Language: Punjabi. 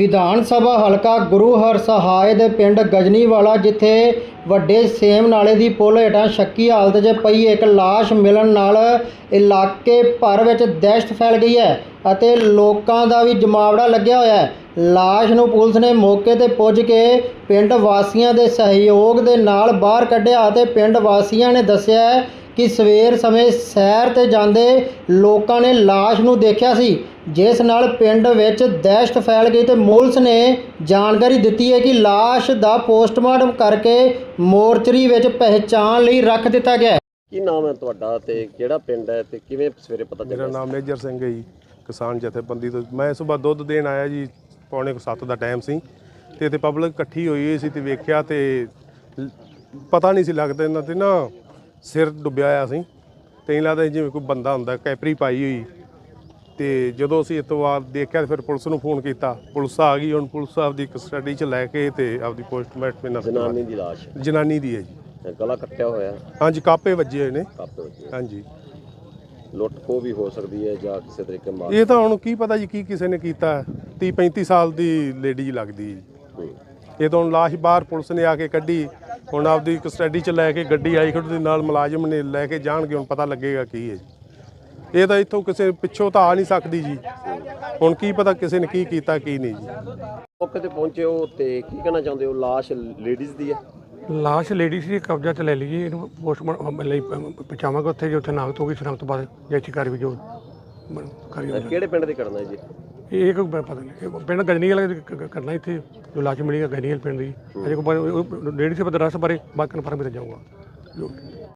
ਵਿਧਾਨ ਸਭਾ ਹਲਕਾ ਗੁਰੂ ਹਰਸਹਾਏ ਦੇ ਪਿੰਡ ਗਜਨੀਵਾਲਾ, ਜਿੱਥੇ ਵੱਡੇ ਸੇਮ ਨਾਲੇ ਦੀ ਪੁਲ ਹੇਠਾਂ ਸ਼ੱਕੀ ਹਾਲਤ 'ਚ ਪਈ ਇੱਕ ਲਾਸ਼ ਮਿਲਣ ਨਾਲ ਇਲਾਕੇ ਭਰ ਵਿੱਚ ਦਹਿਸ਼ਤ ਫੈਲ ਗਈ ਹੈ ਅਤੇ ਲੋਕਾਂ ਦਾ ਵੀ ਜਮਾਵੜਾ ਲੱਗਿਆ ਹੋਇਆ ਹੈ। ਲਾਸ਼ ਨੂੰ ਪੁਲਿਸ ਨੇ ਮੌਕੇ ਤੇ ਪੁੱਜ ਕੇ ਪਿੰਡ ਵਾਸੀਆਂ ਦੇ ਸਹਿਯੋਗ ਦੇ ਨਾਲ ਬਾਹਰ ਕੱਢਿਆ ਅਤੇ ਪਿੰਡ ਵਾਸੀਆਂ ਨੇ ਦੱਸਿਆ ਕਿ ਸਵੇਰ ਸਮੇਂ ਸੈਰ ਤੇ ਜਾਂਦੇ ਲੋਕਾਂ ਨੇ ਲਾਸ਼ ਨੂੰ ਦੇਖਿਆ ਸੀ ਜਿਸ ਨਾਲ ਪਿੰਡ ਵਿੱਚ ਦਹਿਸ਼ਤ ਫੈਲ ਗਈ ਤੇ ਪੁਲਿਸ ਨੇ ਜਾਣਕਾਰੀ ਦਿੱਤੀ ਹੈ ਕਿ ਲਾਸ਼ ਦਾ ਪੋਸਟਮਾਰਟਮ ਕਰਕੇ ਮੋਰਚਰੀ ਵਿੱਚ ਪਹਿਚਾਣ ਲਈ ਰੱਖ ਦਿੱਤਾ ਗਿਆ ਹੈ। ਕੀ ਨਾਮ ਹੈ ਤੁਹਾਡਾ ਤੇ ਕਿਹੜਾ ਪਿੰਡ ਹੈ ਤੇ ਕਿਵੇਂ ਸਵੇਰੇ ਪਤਾ ਮੇਰਾ ਚੱਲਿਆ ਨਾਮ ਮੇਜਰ ਸਿੰਘ ਹੈ ਜੀ ਕਿਸਾਨ ਜਥੇਬੰਦੀ ਤੋਂ। ਮੈਂ ਸਵੇਰ ਦੁੱਧ ਦੇਣ ਆਇਆ ਜੀ ਪੌਣੇ 7 ਦਾ ਟਾਈਮ ਸੀ ਤੇ ਇੱਥੇ ਪਬਲਿਕ ਇਕੱਠੀ ਹੋਈ ਹੋਈ ਸੀ ਤੇ ਵੇਖਿਆ ਤੇ ਪਤਾ ਨਹੀਂ ਸੀ ਲੱਗਦਾ ਇਹਨਾਂ ਤੇ ਨਾ ਸਿਰ ਡੁੱਬਿਆ ਹੋਇਆ ਸੀ। ਤੇ ਇਹ ਲੱਗਦਾ ਸੀ ਜਿਵੇਂ ਕੋਈ ਬੰਦਾ ਹੁੰਦਾ ਕੈਪਰੀ ਪਾਈ ਹੋਈ। ਤੇ ਜਦੋਂ ਅਸੀਂ ਬਾਅਦ ਦੇਖਿਆ ਤੇ ਫਿਰ ਪੁਲਿਸ ਨੂੰ ਫੋਨ ਕੀਤਾ। ਪੁਲਿਸ ਆ ਗਈ ਹੁਣ ਪੁਲਿਸ ਆਪਦੀ ਕਸਟਡੀ 'ਚ ਲੈ ਕੇ ਤੇ ਆਪਦੀ ਪੋਸਟਮਾਰਟਮ ਇਹਨਾਂ ਜਨਾਨੀ ਦੀ ਲਾਸ਼। ਜਨਾਨੀ ਦੀ ਹੈ ਜੀ। ਗਲਾ ਕੱਟਿਆ ਹੋਇਆ। ਹਾਂਜੀ ਕਾਪੇ ਵੱਜੇ ਹੋਏ ਨੇ। ਕਾਪੇ ਵਿੱਚ ਹਾਂਜੀ। ਲੁੱਟ ਖੋ ਵੀ ਹੋ ਸਕਦੀ ਹੈ ਜਾਂ ਕਿਸੇ ਤਰੀਕੇ ਮਾਰ ਇਹ ਤਾਂ ਹੁਣ ਕੀ ਪਤਾ ਜੀ ਕੀ ਕਿਸੇ ਨੇ ਕੀਤਾ। 30 35 ਸਾਲ ਦੀ ਲੇਡੀ ਲੱਗਦੀ। ਇਹ ਤਾਂ ਹੁਣ ਲਾਸ਼ ਬਾਹਰ ਪੁਲਿਸ ਨੇ ਆ ਕੇ ਕੱਢੀ। ਹੁਣ ਆਪਦੀ ਕਸਟਡੀ 'ਚ ਲੈ ਕੇ ਗੱਡੀ ਆਈ ਖੜੂ ਦੇ ਨਾਲ ਮੁਲਾਜ਼ਮ ਨੇ ਲੈ ਕੇ ਜਾਣਗੇ ਹੁਣ ਪਤਾ ਲੱਗੇਗਾ ਕੀ ਹੈ ਜੀ। ਇਹ ਤਾਂ ਇੱਥੋਂ ਕਿਸੇ ਪਿੱਛੋਂ ਤਾਂ ਆ ਨਹੀਂ ਸਕਦੀ ਜੀ। ਹੁਣ ਕੀ ਪਤਾ ਕਿਸੇ ਨੇ ਕੀ ਕੀਤਾ ਕੀ ਨਹੀਂ ਜੀ। ਮੌਕੇ ਤੇ ਪਹੁੰਚੇ ਹੋ ਤੇ ਕੀ ਕਹਿਣਾ ਚਾਹੁੰਦੇ ਹੋ? ਲਾਸ਼ ਲੇਡੀਜ਼ ਦੀ ਹੈ? ਲਾਸ਼ ਲੇਡੀ ਸੀ ਕਬਜ਼ਾ ਤੇ ਲੈ ਲਈ ਇਹਨੂੰ ਪੋਸਟਮਾਰਟਮ ਲਈ ਪਹੁੰਚਾਵਾਂਗੇ ਉੱਥੇ ਜੇ। ਉੱਥੇ ਨਾਗਤ ਹੋ ਗਈ ਸ਼ਨਾਖਤ ਤੋਂ ਬਾਅਦ ਜੈਸੀ ਕਰ ਵੀ ਜੋ ਕਰੀ ਪਿੰਡ ਦੀ ਹੈ ਜੀ? ਇਹ ਕੋਈ ਪਤਾ ਨਹੀਂ ਪਿੰਡ ਗਜਨੀ ਵਾਲੇ ਕਰਨਾ ਇੱਥੇ, ਜੋ ਲਾਸ਼ ਮਿਲੀ ਹੈ ਗਜਨੀ ਪਿੰਡ ਦੀ। ਅਜੇ ਕੋ ਲੇਡੀ ਸੇ ਪਤਾ ਰਸ ਬਾਰੇ ਬਾਕੀ ਕਨਫਰਮ ਕੀਤਾ ਜਾਊਗਾ। ਜੋ